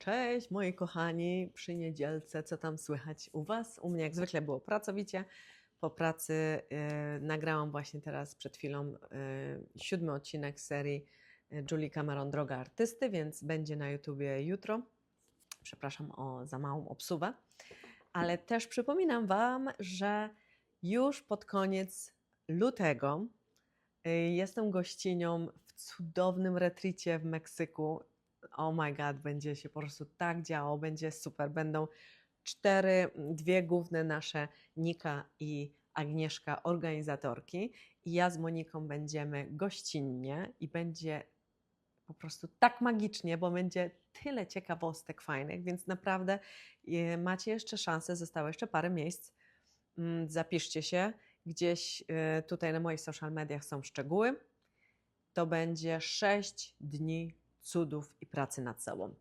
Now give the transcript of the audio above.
Cześć moi kochani, przy niedzielce, co tam słychać u Was? U mnie jak zwykle było pracowicie. Po pracy y, nagrałam właśnie teraz przed chwilą y, siódmy odcinek serii y, Julie Cameron Droga Artysty, więc będzie na YouTubie jutro. Przepraszam o za małą obsuwę. Ale też przypominam Wam, że już pod koniec lutego y, jestem gościnią w cudownym retricie w Meksyku oh my god, będzie się po prostu tak działo, będzie super. Będą cztery, dwie główne nasze, Nika i Agnieszka, organizatorki. I ja z Moniką będziemy gościnnie i będzie po prostu tak magicznie, bo będzie tyle ciekawostek fajnych, więc naprawdę e, macie jeszcze szansę, zostało jeszcze parę miejsc. Mm, Zapiszcie się, gdzieś e, tutaj na moich social mediach są szczegóły. To będzie 6 dni cudów i pracy nad sobą.